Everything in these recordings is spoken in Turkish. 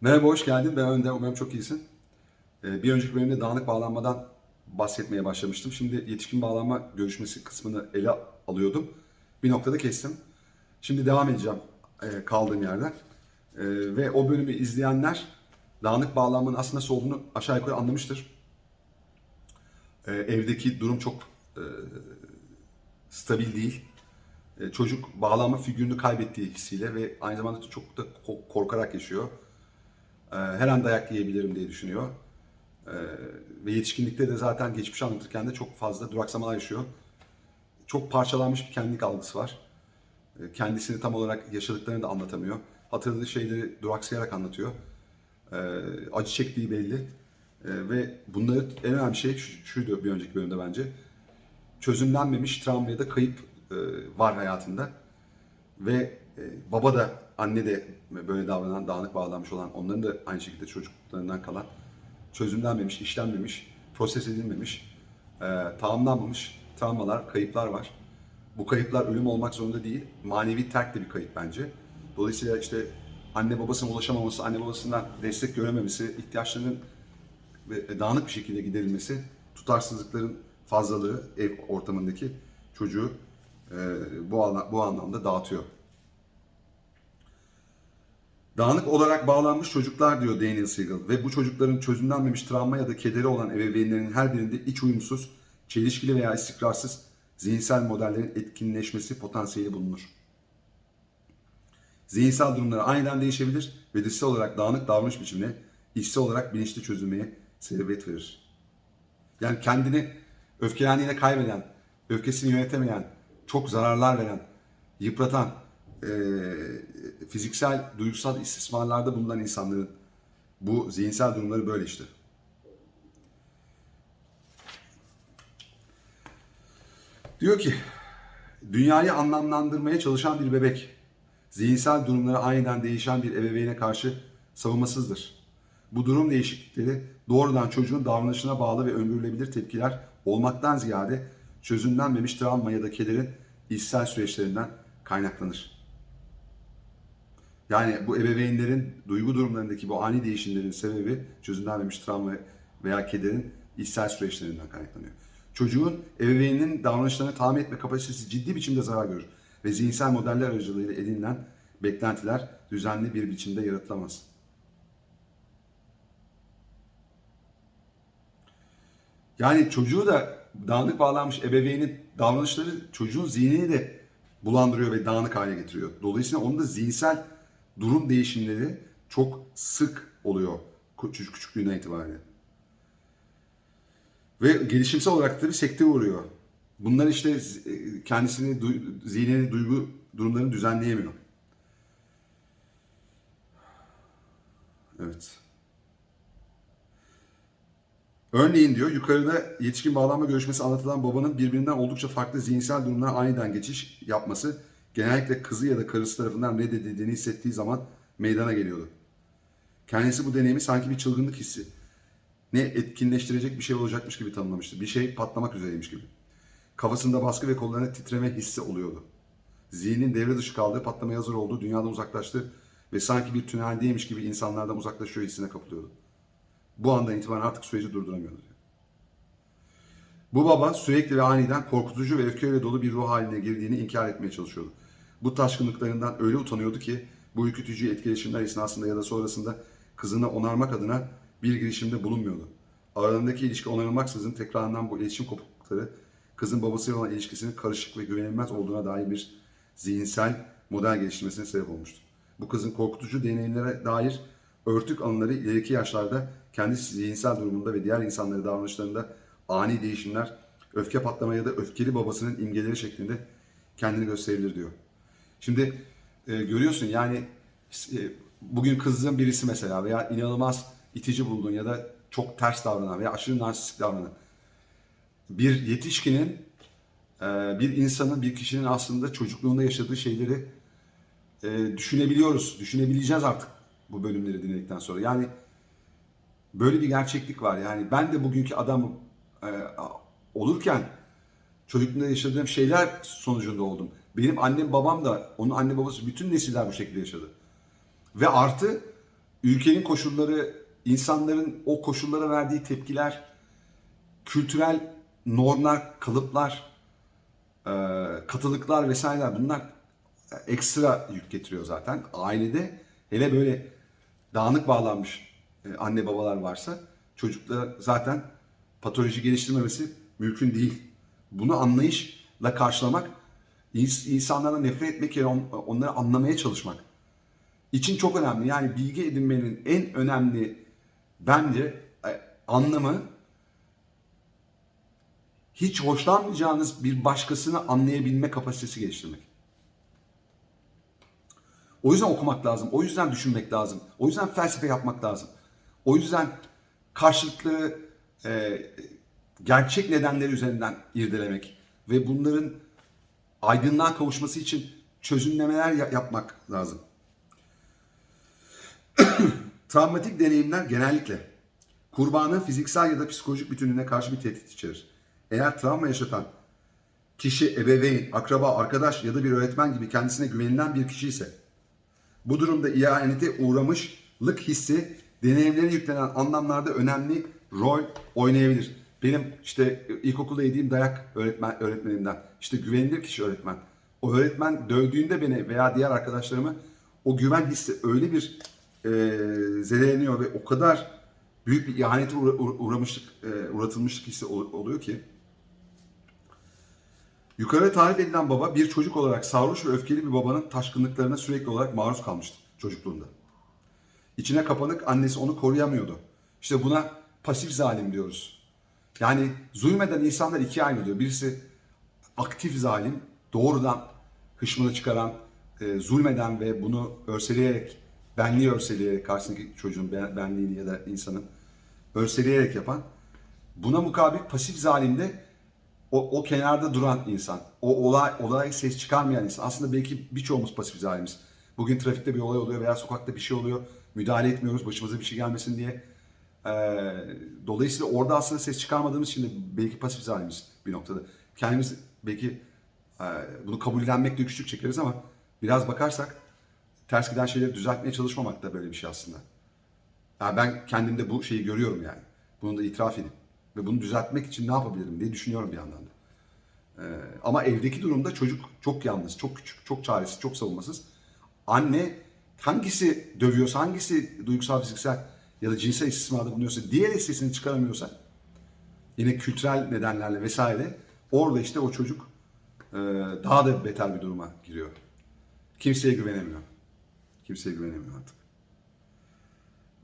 Merhaba, hoş geldin. Ben Önder, umarım çok iyisin. Ee, Bir önceki bölümde dağınık bağlanmadan bahsetmeye başlamıştım. Şimdi yetişkin bağlanma görüşmesi kısmını ele alıyordum. Bir noktada kestim. Şimdi devam edeceğim e, kaldığım yerden. Ee, Ve o bölümü izleyenler dağınık bağlanmanın aslında nasıl olduğunu aşağı yukarı anlamıştır. Ee, Evdeki durum çok e, stabil değil. Çocuk bağlanma figürünü kaybettiği hissiyle ve aynı zamanda çok da ko- korkarak yaşıyor. Ee, her an dayak yiyebilirim diye düşünüyor. Ee, ve yetişkinlikte de zaten geçmişi anlatırken de çok fazla duraksamalar yaşıyor. Çok parçalanmış bir kendilik algısı var. Ee, kendisini tam olarak yaşadıklarını da anlatamıyor. Hatırladığı şeyleri duraksayarak anlatıyor. Acı çektiği belli. Ve bunları en önemli şey şu- şuydu bir önceki bölümde bence. Çözümlenmemiş travma ya da kayıp e, var hayatında. Ve e, baba da anne de böyle davranan, dağınık bağlanmış olan, onların da aynı şekilde çocukluklarından kalan, çözümlenmemiş, işlenmemiş, proses edilmemiş, e, tamamlanmamış travmalar, kayıplar var. Bu kayıplar ölüm olmak zorunda değil, manevi terk de bir kayıp bence. Dolayısıyla işte anne babasına ulaşamaması, anne babasından destek görememesi, ihtiyaçlarının dağınık bir şekilde giderilmesi, tutarsızlıkların fazlalığı ev ortamındaki çocuğu e, bu, bu anlamda dağıtıyor. Dağınık olarak bağlanmış çocuklar diyor Daniel Siegel ve bu çocukların çözümlenmemiş travma ya da kederi olan ebeveynlerin her birinde iç uyumsuz, çelişkili veya istikrarsız zihinsel modellerin etkinleşmesi potansiyeli bulunur. Zihinsel durumları aniden değişebilir ve dışsal olarak dağınık davranış biçimine içsel olarak bilinçli çözülmeye sebebiyet verir. Yani kendini öfkelendiğinde kaybeden, öfkesini yönetemeyen, çok zararlar veren, yıpratan, eee, fiziksel, duygusal istismarlarda bulunan insanların bu zihinsel durumları böyle işte. Diyor ki, dünyayı anlamlandırmaya çalışan bir bebek, zihinsel durumları aniden değişen bir ebeveyne karşı savunmasızdır. Bu durum değişiklikleri doğrudan çocuğun davranışına bağlı ve öngörülebilir tepkiler olmaktan ziyade çözümlenmemiş travma ya da kederin içsel süreçlerinden kaynaklanır. Yani bu ebeveynlerin duygu durumlarındaki bu ani değişimlerin sebebi çözümlenmemiş travma veya kederin içsel süreçlerinden kaynaklanıyor. Çocuğun ebeveyninin davranışlarını tahmin etme kapasitesi ciddi biçimde zarar görür ve zihinsel modeller aracılığıyla edinilen beklentiler düzenli bir biçimde yaratılamaz. Yani çocuğu da dağınık bağlanmış ebeveynin davranışları çocuğun zihnini de bulandırıyor ve dağınık hale getiriyor. Dolayısıyla onun da zihinsel durum değişimleri çok sık oluyor küçük küçüklüğünden itibaren. Ve gelişimsel olarak da bir sekte uğruyor. Bunlar işte z- kendisini, zihnini, duygu durumlarını düzenleyemiyor. Evet. Örneğin diyor yukarıda yetişkin bağlanma görüşmesi anlatılan babanın birbirinden oldukça farklı zihinsel durumlara aniden geçiş yapması genellikle kızı ya da karısı tarafından reddedildiğini hissettiği zaman meydana geliyordu. Kendisi bu deneyimi sanki bir çılgınlık hissi, ne etkinleştirecek bir şey olacakmış gibi tanımlamıştı. Bir şey patlamak üzereymiş gibi. Kafasında baskı ve kollarına titreme hissi oluyordu. Zihnin devre dışı kaldığı, patlamaya hazır olduğu, dünyadan uzaklaştı ve sanki bir tüneldeymiş gibi insanlardan uzaklaşıyor hissine kapılıyordu. Bu andan itibaren artık süreci durduramıyordu. Bu baba sürekli ve aniden korkutucu ve öfkeyle dolu bir ruh haline girdiğini inkar etmeye çalışıyordu. Bu taşkınlıklarından öyle utanıyordu ki bu ürkütücü etkileşimler esnasında ya da sonrasında kızını onarmak adına bir girişimde bulunmuyordu. Aralarındaki ilişki onarılmaksızın tekrarından bu iletişim kopuklukları kızın babasıyla olan ilişkisinin karışık ve güvenilmez olduğuna dair bir zihinsel model geliştirmesine sebep olmuştur. Bu kızın korkutucu deneyimlere dair örtük anıları ileriki yaşlarda kendi zihinsel durumunda ve diğer insanların davranışlarında ani değişimler, öfke patlama ya da öfkeli babasının imgeleri şeklinde kendini gösterebilir diyor. Şimdi e, görüyorsun yani e, bugün kızdığın birisi mesela veya inanılmaz itici bulduğun ya da çok ters davranan veya aşırı narsistik davranan bir yetişkinin e, bir insanın, bir kişinin aslında çocukluğunda yaşadığı şeyleri e, düşünebiliyoruz. Düşünebileceğiz artık bu bölümleri dinledikten sonra. Yani böyle bir gerçeklik var. Yani ben de bugünkü adam e, olurken çocukluğunda yaşadığım şeyler sonucunda oldum. Benim annem babam da, onun anne babası bütün nesiller bu şekilde yaşadı. Ve artı ülkenin koşulları, insanların o koşullara verdiği tepkiler, kültürel normlar, kalıplar, e, katılıklar vesaireler bunlar ekstra yük getiriyor zaten. Ailede hele böyle dağınık bağlanmış e, anne babalar varsa çocukta zaten patoloji geliştirmemesi mümkün değil. Bunu anlayışla karşılamak, ins- insanlara nefret etmek yerine on- onları anlamaya çalışmak için çok önemli. Yani bilgi edinmenin en önemli bence e, anlamı hiç hoşlanmayacağınız bir başkasını anlayabilme kapasitesi geliştirmek. O yüzden okumak lazım. O yüzden düşünmek lazım. O yüzden felsefe yapmak lazım. O yüzden karşılıklı e, gerçek nedenleri üzerinden irdelemek ve bunların aydınlığa kavuşması için çözümlemeler ya- yapmak lazım. Travmatik deneyimler genellikle kurbanın fiziksel ya da psikolojik bütünlüğüne karşı bir tehdit içerir. Eğer travma yaşatan kişi ebeveyn, akraba, arkadaş ya da bir öğretmen gibi kendisine güvenilen bir kişi ise bu durumda ihanete uğramışlık hissi deneyimlere yüklenen anlamlarda önemli rol oynayabilir. Benim işte ilkokulda yediğim dayak öğretmen öğretmenimden. işte güvenilir kişi öğretmen. O öğretmen dövdüğünde beni veya diğer arkadaşlarımı o güven hissi öyle bir e, zedeleniyor ve o kadar büyük bir ihanete uğra- uğra- uğramışlık, e, uğratılmışlık hissi ol- oluyor ki Yukarıda tarif edilen baba bir çocuk olarak sarhoş ve öfkeli bir babanın taşkınlıklarına sürekli olarak maruz kalmıştı çocukluğunda. İçine kapanık annesi onu koruyamıyordu. İşte buna pasif zalim diyoruz. Yani zulmeden insanlar ikiye ayrılıyor. Birisi aktif zalim, doğrudan hışmını çıkaran, e, zulmeden ve bunu örseleyerek, benliği örseleyerek, karşısındaki çocuğun ben- benliğini ya da insanın örseleyerek yapan. Buna mukabil pasif zalimde o, o kenarda duran insan, o olay olay ses çıkarmayan insan. Aslında belki birçoğumuz pasif zalimiz. Bugün trafikte bir olay oluyor veya sokakta bir şey oluyor. Müdahale etmiyoruz başımıza bir şey gelmesin diye. Ee, dolayısıyla orada aslında ses çıkarmadığımız için de belki pasif zalimiz bir noktada. Kendimiz belki e, bunu kabullenmekte güçlük çekeriz ama biraz bakarsak ters giden şeyleri düzeltmeye çalışmamak da böyle bir şey aslında. Yani ben kendimde bu şeyi görüyorum yani. Bunu da itiraf edeyim. Ve bunu düzeltmek için ne yapabilirim diye düşünüyorum bir yandan da. Ee, ama evdeki durumda çocuk çok yalnız, çok küçük, çok çaresiz, çok savunmasız. Anne hangisi dövüyorsa, hangisi duygusal, fiziksel ya da cinsel istismarda bulunuyorsa, diğer sesini çıkaramıyorsa yine kültürel nedenlerle vesaire orada işte o çocuk e, daha da beter bir duruma giriyor. Kimseye güvenemiyor. Kimseye güvenemiyor artık.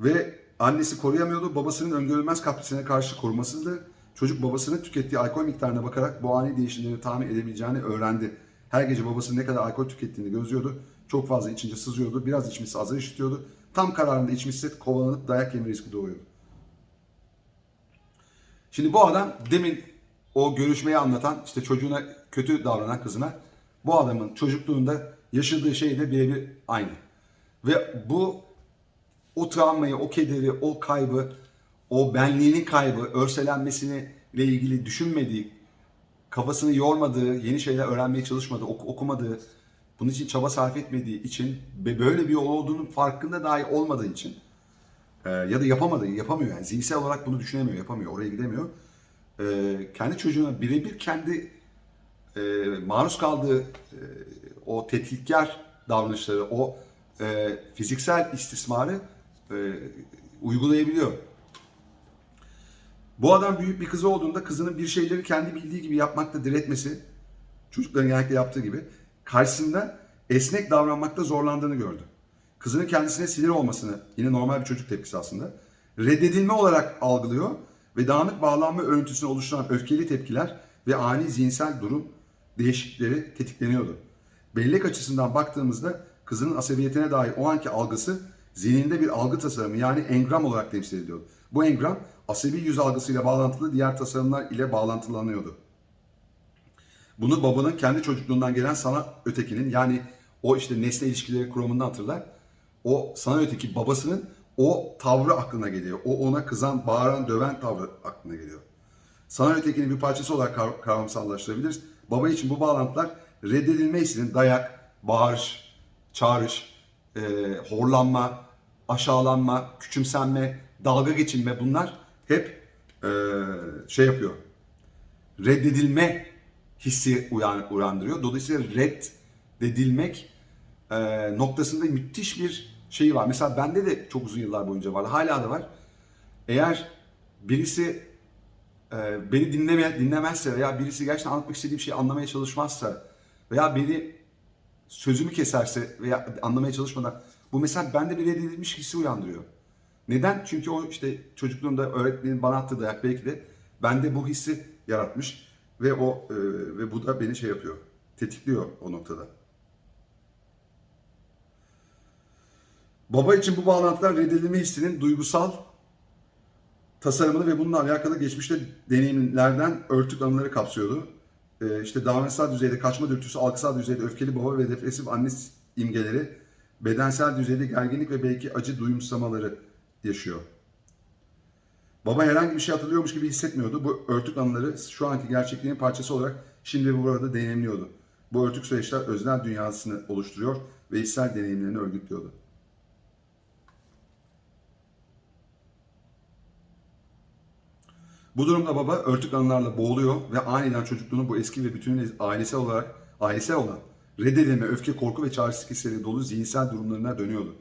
Ve annesi koruyamıyordu. Babasının öngörülmez kaprisine karşı korumasızdı. Çocuk babasının tükettiği alkol miktarına bakarak bu ani değişimleri tahmin edebileceğini öğrendi. Her gece babasının ne kadar alkol tükettiğini gözlüyordu. Çok fazla içince sızıyordu. Biraz içmişse azar işitiyordu. Tam kararında içmişse kovalanıp dayak yeme riski doğuyordu. Şimdi bu adam demin o görüşmeyi anlatan işte çocuğuna kötü davranan kızına bu adamın çocukluğunda yaşadığı şey de birebir aynı. Ve bu o travmayı, o kederi, o kaybı, o benliğinin kaybı, örselenmesini ile ilgili düşünmediği, kafasını yormadığı, yeni şeyler öğrenmeye çalışmadığı, ok- okumadığı, bunun için çaba sarf etmediği için ve böyle bir yol olduğunun farkında dahi olmadığı için e, ya da yapamadığı, yapamıyor yani zihinsel olarak bunu düşünemiyor, yapamıyor, oraya gidemiyor. E, kendi çocuğuna birebir kendi e, maruz kaldığı e, o tetkikkar davranışları, o e, fiziksel istismarı e, uygulayabiliyor. Bu adam büyük bir kızı olduğunda kızının bir şeyleri kendi bildiği gibi yapmakta diretmesi, çocukların genellikle yaptığı gibi, karşısında esnek davranmakta zorlandığını gördü. Kızının kendisine sinir olmasını, yine normal bir çocuk tepkisi aslında, reddedilme olarak algılıyor ve dağınık bağlanma örüntüsünü oluşturan öfkeli tepkiler ve ani zihinsel durum değişiklikleri tetikleniyordu. Bellek açısından baktığımızda kızının asabiyetine dair o anki algısı zihninde bir algı tasarımı yani engram olarak temsil ediyordu. Bu engram asabi yüz algısıyla bağlantılı diğer tasarımlar ile bağlantılanıyordu. Bunu babanın kendi çocukluğundan gelen sana ötekinin yani o işte nesne ilişkileri kuramından hatırlar. O sana öteki babasının o tavrı aklına geliyor. O ona kızan, bağıran, döven tavrı aklına geliyor. Sana ötekinin bir parçası olarak kav- kavramsallaştırabiliriz. Baba için bu bağlantılar reddedilme hissinin dayak, bağırış, çağrış, e, horlanma, aşağılanma, küçümsenme, dalga geçilme bunlar hep e, şey yapıyor. Reddedilme hissi uyan, uyandırıyor. Dolayısıyla reddedilmek e, noktasında müthiş bir şey var. Mesela bende de çok uzun yıllar boyunca vardı. Hala da var. Eğer birisi e, beni dinleme, dinlemezse veya birisi gerçekten anlatmak istediğim şeyi anlamaya çalışmazsa veya beni sözümü keserse veya anlamaya çalışmadan bu mesela bende bir reddedilmiş hissi uyandırıyor. Neden? Çünkü o işte çocukluğumda öğretmenin bana attığı dayak belki de bende bu hissi yaratmış ve o e, ve bu da beni şey yapıyor. Tetikliyor o noktada. Baba için bu bağlantılar reddedilme hissinin duygusal tasarımını ve bununla alakalı geçmişte deneyimlerden örtük anıları kapsıyordu. Ee, işte davranışsal düzeyde kaçma dürtüsü, algısal düzeyde öfkeli baba ve depresif anne imgeleri, bedensel düzeyde gerginlik ve belki acı duyumsamaları yaşıyor. Baba herhangi bir şey hatırlıyormuş gibi hissetmiyordu. Bu örtük anıları şu anki gerçekliğin parçası olarak şimdi ve burada deneyimliyordu. Bu örtük süreçler öznel dünyasını oluşturuyor ve içsel deneyimlerini örgütlüyordu. Bu durumda baba örtük anılarla boğuluyor ve aniden çocukluğunu bu eski ve bütün ailesel olarak ailesel olan reddedilme, öfke, korku ve çaresizlik hisleri dolu zihinsel durumlarına dönüyordu.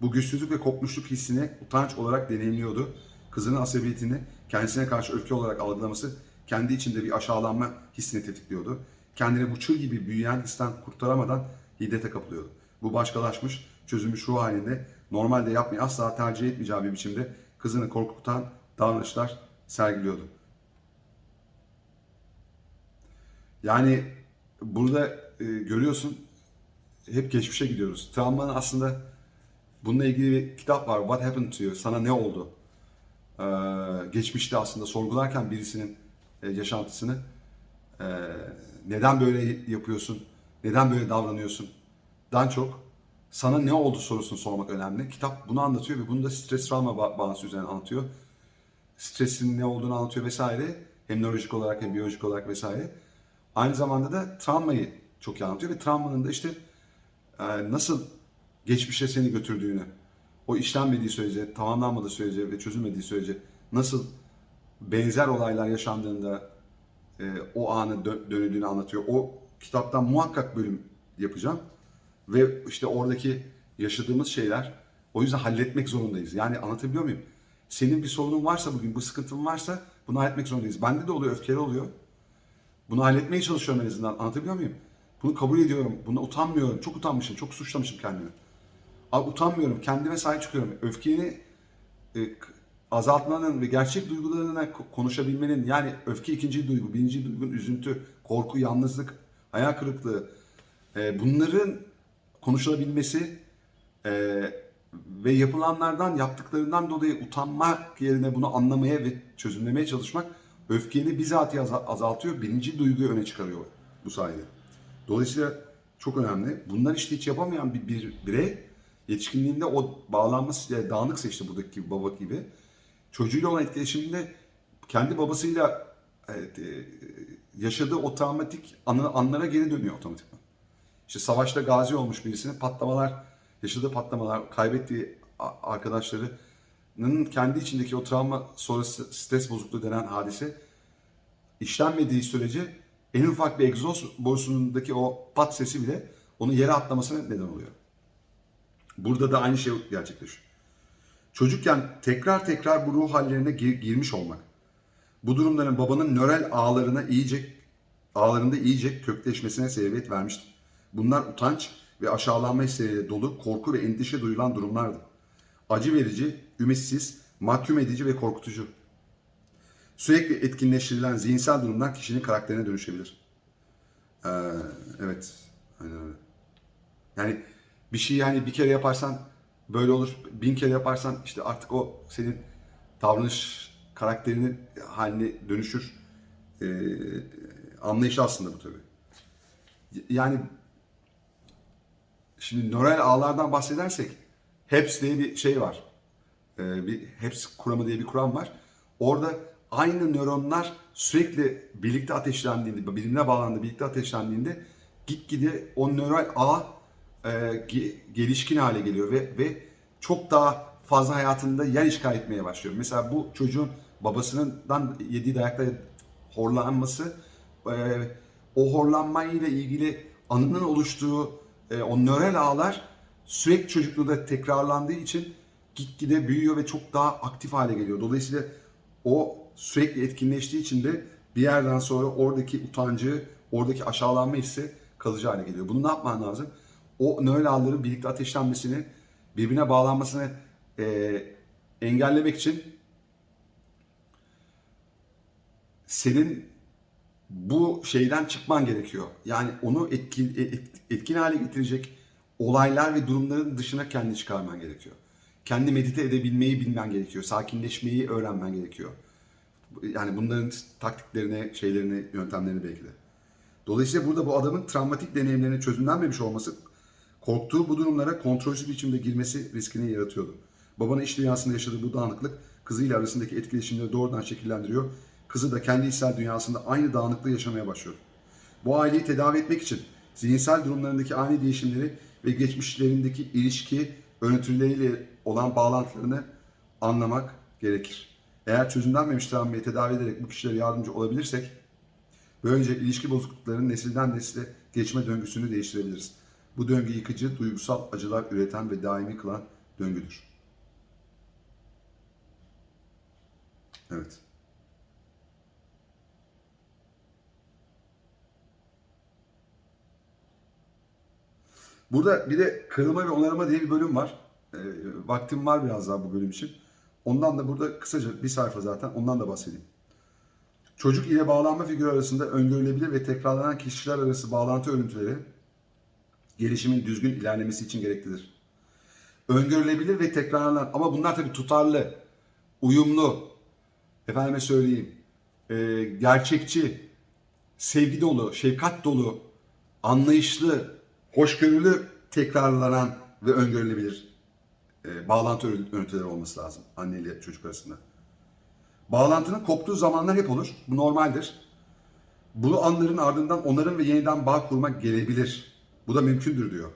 Bu güçsüzlük ve kopmuşluk hissini utanç olarak deneyimliyordu. Kızının asabiyetini kendisine karşı öfke olarak algılaması kendi içinde bir aşağılanma hissini tetikliyordu. Kendini bu çığ gibi büyüyen histen kurtaramadan hiddete kapılıyordu. Bu başkalaşmış, çözülmüş ruh halinde normalde yapmayı asla tercih etmeyeceği bir biçimde kızını korkutan davranışlar sergiliyordu. Yani burada e, görüyorsun hep geçmişe gidiyoruz. Travmanın aslında bununla ilgili bir kitap var. What happened to you? Sana ne oldu? Ee, geçmişte aslında sorgularken birisinin e, yaşantısını e, neden böyle yapıyorsun? Neden böyle davranıyorsun? Dan çok sana ne oldu sorusunu sormak önemli. Kitap bunu anlatıyor ve bunu da stres travma ba- bağıntısı üzerine anlatıyor stresin ne olduğunu anlatıyor vesaire. Hem nörolojik olarak hem biyolojik olarak vesaire. Aynı zamanda da travmayı çok iyi anlatıyor ve travmanın da işte e, nasıl geçmişe seni götürdüğünü, o işlenmediği sürece, tamamlanmadığı sürece ve çözülmediği sürece nasıl benzer olaylar yaşandığında e, o anı dö- dönüldüğünü anlatıyor. O kitaptan muhakkak bölüm yapacağım. Ve işte oradaki yaşadığımız şeyler o yüzden halletmek zorundayız. Yani anlatabiliyor muyum? Senin bir sorunun varsa bugün, bu sıkıntın varsa bunu halletmek zorundayız. Bende de oluyor, öfkeli oluyor. Bunu halletmeye çalışıyorum en azından. Anlatabiliyor muyum? Bunu kabul ediyorum. Buna utanmıyorum. Çok utanmışım. Çok suçlamışım kendimi. Utanmıyorum. Kendime sahip çıkıyorum. Öfkeni e, azaltmanın ve gerçek duygularına ko- konuşabilmenin yani öfke ikinci duygu, birinci duygun üzüntü, korku, yalnızlık, hayal kırıklığı e, bunların konuşulabilmesi e, ve yapılanlardan, yaptıklarından dolayı utanmak yerine bunu anlamaya ve çözümlemeye çalışmak öfkeni bizatihi aza- azaltıyor. Birinci duyguyu öne çıkarıyor bu sayede. Dolayısıyla çok önemli. Bunlar işte hiç yapamayan bir, bir birey yetişkinliğinde o bağlanması yani dağınıksa işte buradaki gibi, baba gibi çocuğuyla olan etkileşiminde kendi babasıyla evet, e, yaşadığı o travmatik anı, anlara geri dönüyor otomatikman. İşte savaşta gazi olmuş birisinin patlamalar, yaşadığı patlamalar, kaybettiği arkadaşlarının kendi içindeki o travma sonrası stres bozukluğu denen hadise işlenmediği sürece en ufak bir egzoz borusundaki o pat sesi bile onu yere atlamasına neden oluyor. Burada da aynı şey gerçekleşiyor. Çocukken tekrar tekrar bu ruh hallerine gir- girmiş olmak. Bu durumların babanın nörel ağlarına iyice ağlarında iyice kökleşmesine sebebiyet vermiştir. Bunlar utanç ve aşağılanma hisleriyle dolu korku ve endişe duyulan durumlardı. Acı verici, ümitsiz, mahkum edici ve korkutucu. Sürekli etkinleştirilen zihinsel durumlar kişinin karakterine dönüşebilir. Ee, evet, aynen öyle. Yani bir şeyi yani bir kere yaparsan böyle olur, bin kere yaparsan işte artık o senin davranış karakterinin haline dönüşür. Ee, anlayışı aslında bu tabii. Yani şimdi nöral ağlardan bahsedersek HEPS diye bir şey var. Ee, bir HEPS kuramı diye bir kuram var. Orada aynı nöronlar sürekli birlikte ateşlendiğinde, birbirine bağlandığında, birlikte ateşlendiğinde gitgide o nöral ağ gelişkin hale geliyor ve ve çok daha fazla hayatında yer işgal etmeye başlıyor. Mesela bu çocuğun babasından yediği dayakta horlanması e, o horlanmayla ilgili anının oluştuğu e, o nörel ağlar sürekli çocukluğunda tekrarlandığı için gitgide büyüyor ve çok daha aktif hale geliyor. Dolayısıyla o sürekli etkinleştiği için de bir yerden sonra oradaki utancı, oradaki aşağılanma hissi kalıcı hale geliyor. Bunu ne yapman lazım? O nöral ağların birlikte ateşlenmesini, birbirine bağlanmasını e, engellemek için senin bu şeyden çıkman gerekiyor. Yani onu etkin, et- etkin hale getirecek olaylar ve durumların dışına kendini çıkarman gerekiyor. Kendi medite edebilmeyi bilmen gerekiyor. Sakinleşmeyi öğrenmen gerekiyor. Yani bunların taktiklerini, şeylerini, yöntemlerini belki de. Dolayısıyla burada bu adamın travmatik deneyimlerinin çözümlenmemiş olması korktuğu bu durumlara kontrolsüz biçimde girmesi riskini yaratıyordu. Babanın iş dünyasında yaşadığı bu dağınıklık kızıyla arasındaki etkileşimleri doğrudan şekillendiriyor. Kızı da kendi içsel dünyasında aynı dağınıklığı yaşamaya başlıyor. Bu aileyi tedavi etmek için zihinsel durumlarındaki ani değişimleri ve geçmişlerindeki ilişki örüntüleriyle olan bağlantılarını anlamak gerekir. Eğer çözümlenmemiş travmayı tedavi ederek bu kişilere yardımcı olabilirsek Böylece ilişki bozukluklarının nesilden nesile geçme döngüsünü değiştirebiliriz. Bu döngü yıkıcı, duygusal acılar üreten ve daimi kılan döngüdür. Evet. Burada bir de kırılma ve onarma diye bir bölüm var. Ee, vaktim var biraz daha bu bölüm için. Ondan da burada kısaca bir sayfa zaten ondan da bahsedeyim. Çocuk ile bağlanma figürü arasında öngörülebilir ve tekrarlanan kişiler arası bağlantı örüntüleri gelişimin düzgün ilerlemesi için gereklidir. Öngörülebilir ve tekrarlanan ama bunlar tabii tutarlı, uyumlu, efendime söyleyeyim, e, gerçekçi, sevgi dolu, şefkat dolu, anlayışlı, hoşgörülü tekrarlanan ve öngörülebilir e, bağlantı örüntüleri olması lazım anne ile çocuk arasında. Bağlantının koptuğu zamanlar hep olur. Bu normaldir. Bu anların ardından onarım ve yeniden bağ kurmak gelebilir. Bu da mümkündür diyor.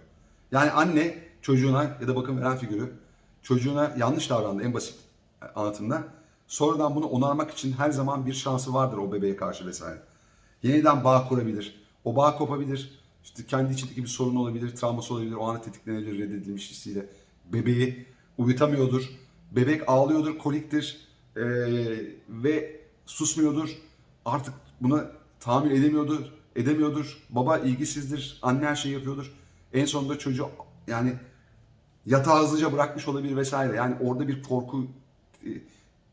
Yani anne çocuğuna ya da bakım veren figürü çocuğuna yanlış davrandı en basit anlatımda. Sonradan bunu onarmak için her zaman bir şansı vardır o bebeğe karşı vesaire. Yeniden bağ kurabilir. O bağ kopabilir. İşte kendi içindeki bir sorun olabilir, travması olabilir, o an tetiklenebilir reddedilmiş hissiyle. Bebeği uyutamıyordur. Bebek ağlıyordur, koliktir ee, ve susmuyordur. Artık buna tahammül edemiyordur, edemiyordur. Baba ilgisizdir, anne her şeyi yapıyordur. En sonunda çocuğu yani yatağı hızlıca bırakmış olabilir vesaire. Yani orada bir korku, e,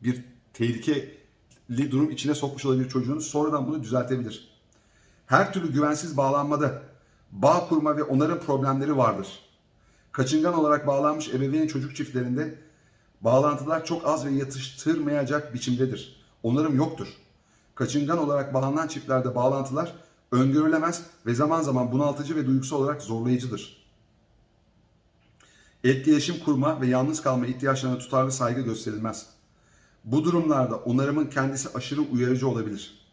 bir tehlikeli durum içine sokmuş olabilir çocuğunu. Sonradan bunu düzeltebilir. Her türlü güvensiz bağlanmada bağ kurma ve onarım problemleri vardır. Kaçıngan olarak bağlanmış ebeveyn çocuk çiftlerinde Bağlantılar çok az ve yatıştırmayacak biçimdedir. Onarım yoktur. Kaçıngan olarak bağlanan çiftlerde bağlantılar öngörülemez ve zaman zaman bunaltıcı ve duygusal olarak zorlayıcıdır. Etkileşim kurma ve yalnız kalma ihtiyaçlarına tutarlı saygı gösterilmez. Bu durumlarda onarımın kendisi aşırı uyarıcı olabilir.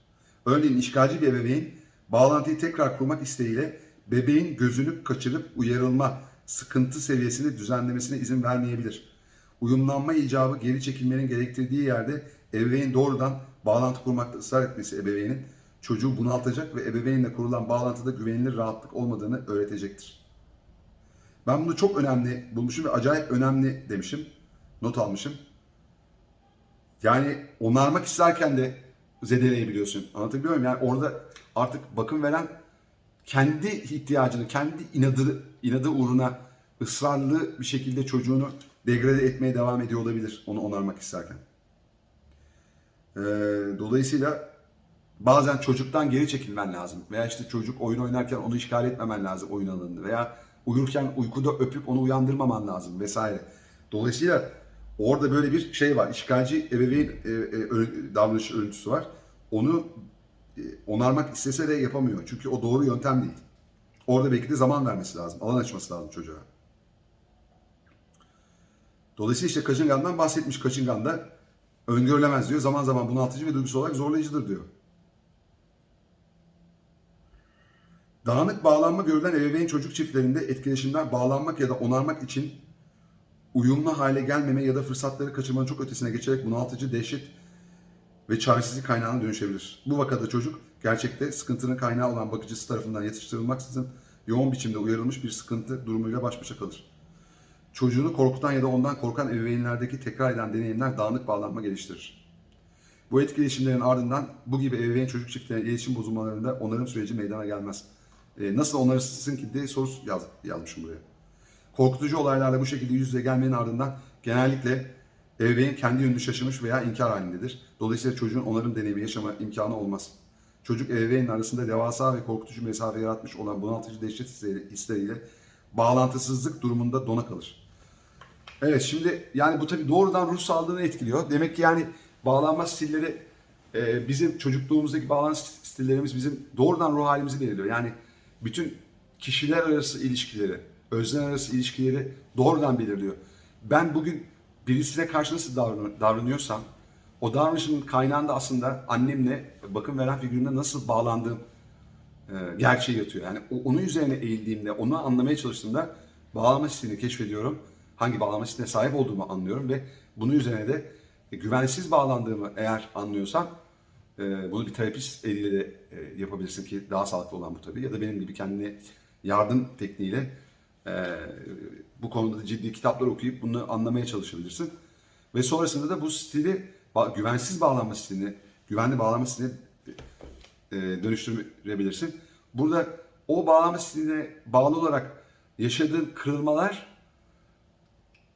Örneğin işgalci bir ebeveyn bağlantıyı tekrar kurmak isteğiyle bebeğin gözünü kaçırıp uyarılma sıkıntı seviyesini düzenlemesine izin vermeyebilir uyumlanma icabı geri çekilmenin gerektirdiği yerde ebeveyn doğrudan bağlantı kurmakta ısrar etmesi ebeveynin çocuğu bunaltacak ve ebeveynle kurulan bağlantıda güvenilir rahatlık olmadığını öğretecektir. Ben bunu çok önemli bulmuşum ve acayip önemli demişim. Not almışım. Yani onarmak isterken de zedeleyebiliyorsun. Anlatabiliyor muyum? Yani orada artık bakım veren kendi ihtiyacını, kendi inadı, inadı uğruna ısrarlı bir şekilde çocuğunu degrade etmeye devam ediyor olabilir onu onarmak isterken. Ee, dolayısıyla bazen çocuktan geri çekilmen lazım. Veya işte çocuk oyun oynarken onu işgal etmemen lazım oyun alanında. Veya uyurken uykuda öpüp onu uyandırmaman lazım vesaire. Dolayısıyla orada böyle bir şey var. İşgalci ebeveyn e, e, davranış örüntüsü var. Onu e, onarmak istese de yapamıyor. Çünkü o doğru yöntem değil. Orada belki de zaman vermesi lazım. Alan açması lazım çocuğa. Dolayısıyla işte kaçıngandan bahsetmiş. Kaçıngan da öngörülemez diyor. Zaman zaman bunaltıcı ve duygusal olarak zorlayıcıdır diyor. Dağınık bağlanma görülen ebeveyn çocuk çiftlerinde etkileşimler bağlanmak ya da onarmak için uyumlu hale gelmeme ya da fırsatları kaçırmanın çok ötesine geçerek bunaltıcı, dehşet ve çaresizlik kaynağına dönüşebilir. Bu vakada çocuk gerçekte sıkıntının kaynağı olan bakıcısı tarafından yatıştırılmaksızın yoğun biçimde uyarılmış bir sıkıntı durumuyla baş başa kalır. Çocuğunu korkutan ya da ondan korkan ebeveynlerdeki tekrar eden deneyimler dağınık bağlanma geliştirir. Bu etkileşimlerin ardından bu gibi ebeveyn çocuk çiftlerinin iletişim bozulmalarında onarım süreci meydana gelmez. Ee, nasıl onarırsın ki diye soru yaz, yazmışım buraya. Korkutucu olaylarla bu şekilde yüz yüze gelmenin ardından genellikle ebeveyn kendi yönünü şaşırmış veya inkar halindedir. Dolayısıyla çocuğun onarım deneyimi yaşama imkanı olmaz. Çocuk ebeveyn arasında devasa ve korkutucu mesafe yaratmış olan bunaltıcı dehşet hisleri- hisleriyle bağlantısızlık durumunda dona kalır. Evet şimdi yani bu tabii doğrudan ruh sağlığını etkiliyor. Demek ki yani bağlanma stilleri e, bizim çocukluğumuzdaki bağlanma stillerimiz bizim doğrudan ruh halimizi belirliyor. Yani bütün kişiler arası ilişkileri, özler arası ilişkileri doğrudan belirliyor. Ben bugün birisine karşı nasıl davran- davranıyorsam o davranışın kaynağında aslında annemle bakım veren figürüne nasıl bağlandığım e, gerçeği yatıyor. Yani onun üzerine eğildiğimde, onu anlamaya çalıştığımda bağlama stilini keşfediyorum. Hangi bağlama stiline sahip olduğumu anlıyorum ve bunun üzerine de güvensiz bağlandığımı eğer anlıyorsam e, bunu bir terapist eliyle de e, yapabilirsin ki daha sağlıklı olan bu tabii. Ya da benim gibi kendine yardım tekniğiyle e, bu konuda da ciddi kitaplar okuyup bunu anlamaya çalışabilirsin. Ve sonrasında da bu stili güvensiz bağlanma stilini, güvenli bağlanma stilini e, dönüştürebilirsin. Burada o bağlama stiline bağlı olarak yaşadığın kırılmalar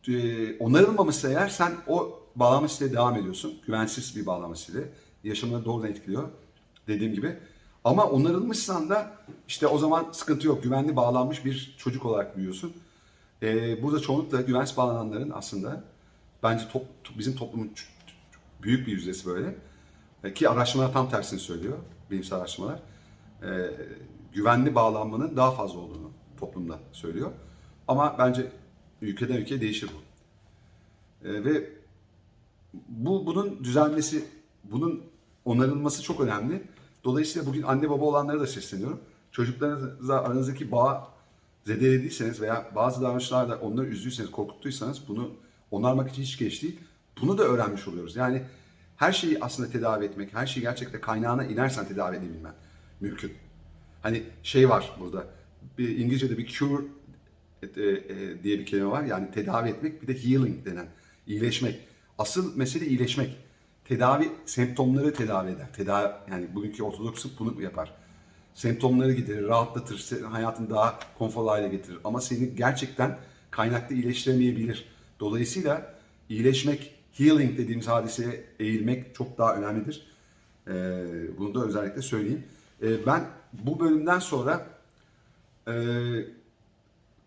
e, onarılmamışsa eğer sen o bağlama stiline devam ediyorsun. Güvensiz bir bağlama stili. Yaşamını doğrudan etkiliyor dediğim gibi. Ama onarılmışsan da işte o zaman sıkıntı yok. Güvenli bağlanmış bir çocuk olarak büyüyorsun. E, burada çoğunlukla güvensiz bağlananların aslında bence top, bizim toplumun büyük bir yüzdesi böyle. E, Ki araştırmalar tam tersini söylüyor, bilimsel araştırmalar. E, güvenli bağlanmanın daha fazla olduğunu toplumda söylüyor. Ama bence ülkeden ülkeye değişir bu. E, ve bu bunun düzelmesi, bunun onarılması çok önemli. Dolayısıyla bugün anne baba olanlara da sesleniyorum. Çocuklarınızla aranızdaki bağ zedelediyseniz veya bazı davranışlarda onları üzdüyseniz, korkuttuysanız bunu onarmak için hiç geç değil. Bunu da öğrenmiş oluyoruz. Yani her şeyi aslında tedavi etmek, her şeyi gerçekten kaynağına inersen tedavi edebilmen mümkün. Hani şey var burada, bir İngilizce'de bir cure e, e, diye bir kelime var. Yani tedavi etmek bir de healing denen, iyileşmek. Asıl mesele iyileşmek. Tedavi semptomları tedavi eder. Tedavi yani bugünkü ortodoks tıp bunu yapar. Semptomları giderir, rahatlatır, hayatını daha konforlu hale getirir. Ama seni gerçekten kaynaklı iyileştiremeyebilir. Dolayısıyla iyileşmek, healing dediğimiz hadiseye eğilmek çok daha önemlidir. Ee, bunu da özellikle söyleyeyim. Ee, ben bu bölümden sonra e,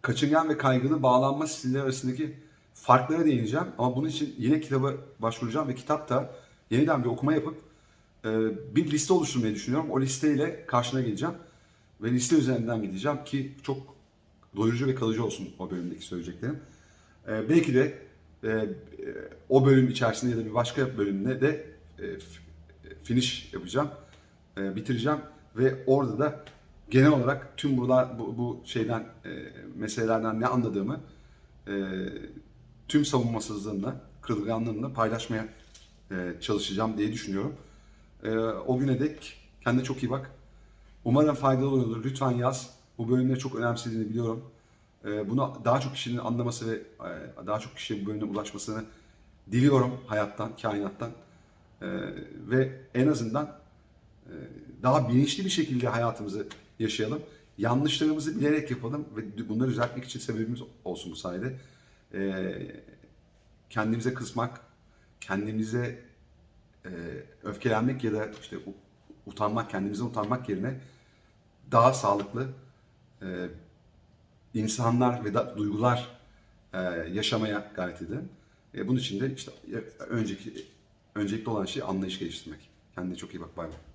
kaçıngan ve kaygılı bağlanma stilleri arasındaki farklara değineceğim. Ama bunun için yine kitaba başvuracağım ve kitapta yeniden bir okuma yapıp e, bir liste oluşturmayı düşünüyorum. O listeyle karşına geleceğim ve liste üzerinden gideceğim ki çok doyurucu ve kalıcı olsun o bölümdeki söyleyeceklerim. E, belki de e, e, o bölüm içerisinde ya da bir başka bölümde de e, finish yapacağım, e, bitireceğim ve orada da genel olarak tüm buralar bu, bu şeyden e, meselelerden ne anladığımı e, tüm savunmasızlığımla, kırılganlığımla paylaşmaya çalışacağım diye düşünüyorum. E, o güne dek kendine çok iyi bak. Umarım faydalı olur. Lütfen yaz. Bu bölümleri çok önemsediğini biliyorum. E, bunu daha çok kişinin anlaması ve e, daha çok kişiye bu bölüme ulaşmasını diliyorum hayattan, kainattan. E, ve en azından e, daha bilinçli bir şekilde hayatımızı yaşayalım. Yanlışlarımızı bilerek yapalım ve bunları düzeltmek için sebebimiz olsun bu sayede. E, kendimize kızmak, kendimize e, öfkelenmek ya da işte utanmak, kendimize utanmak yerine daha sağlıklı e, insanlar ve da, duygular e, yaşamaya gayret edelim. E, bunun için de işte önceki öncelikli olan şey anlayış geliştirmek. Kendine çok iyi bak. Bay bay.